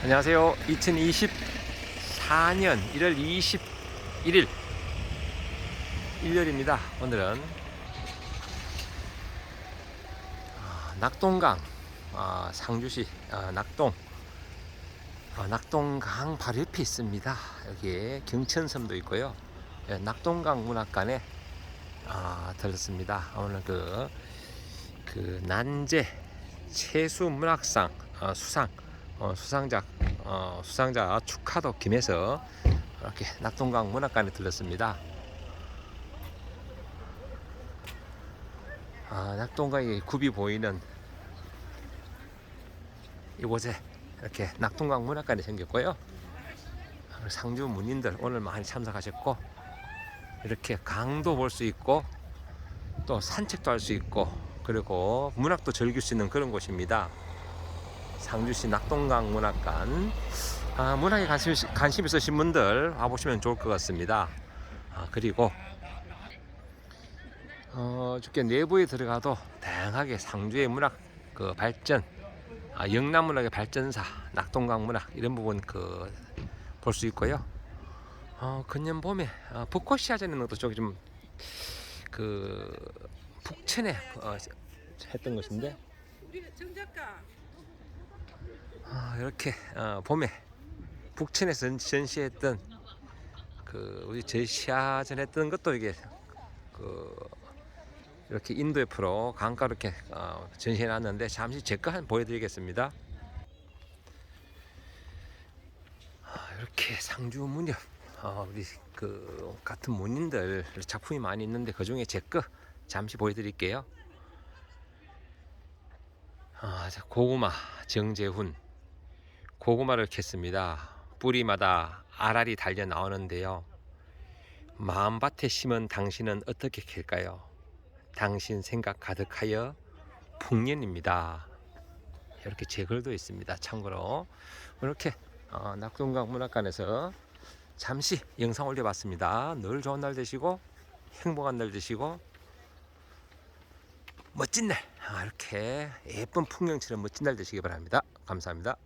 안녕하세요. 2024년 1월 21일 일요일입니다. 오늘은 아, 낙동강 아, 상주시 아, 낙동 아, 낙동강 바로 옆에 있습니다. 여기에 경천섬도 있고요. 예, 낙동강 문학관에 아, 들렀습니다. 오늘 그, 그 난제 최수 문학상 어, 수상 어, 수상자 어, 수상자 축하도 김해서 이렇게 낙동강 문학관에 들렀습니다. 아, 낙동강이 굽이 보이는 이곳에 이렇게 낙동강 문학관이 생겼고요. 상주 문인들 오늘 많이 참석하셨고 이렇게 강도 볼 수 있고 또 산책도 할 수 있고 그리고 문학도 즐길 수 있는 그런 곳입니다. 상주시 낙동강 문학관 아, 문학에 관심, 관심 있으신 분들 와보시면 좋을 것 같습니다. 아, 그리고 어, 이렇게 내부에 들어가도 다양하게 상주의 문학 그 발전 아, 영남 문학의 발전사 낙동강 문학 이런 부분 그 볼 수 있고요. 어, 근년 봄에 어, 벚꽃 시야전에는 또 저기 좀 그 북천에 어, 했던 것인데 우리 정 작가 아, 이렇게 어, 봄에 북천에서 전시했던 그 우리 제시아전 했던 것도 이게 그 이렇게 인도 옆으로 강가로 이렇게 어, 전시해 놨는데 잠시 제거 한 보여드리겠습니다. 아, 이렇게 상주 문협 어, 우리 그 같은 문인들 작품이 많이 있는데 그 중에 제 거 잠시 보여드릴게요. 아, 자, 고구마 정재훈 고구마를 캤습니다. 뿌리마다 알알이 달려 나오는데요. 마음밭에 심은 당신은 어떻게 캘까요? 당신 생각 가득하여 풍년입니다. 이렇게 제 글도 있습니다. 참고로 이렇게 어, 낙동강 문학관에서 잠시 영상 올려봤습니다. 늘 좋은 날 되시고 행복한 날 되시고 멋진 날 아, 이렇게 예쁜 풍경처럼 멋진 날 되시기 바랍니다. 감사합니다.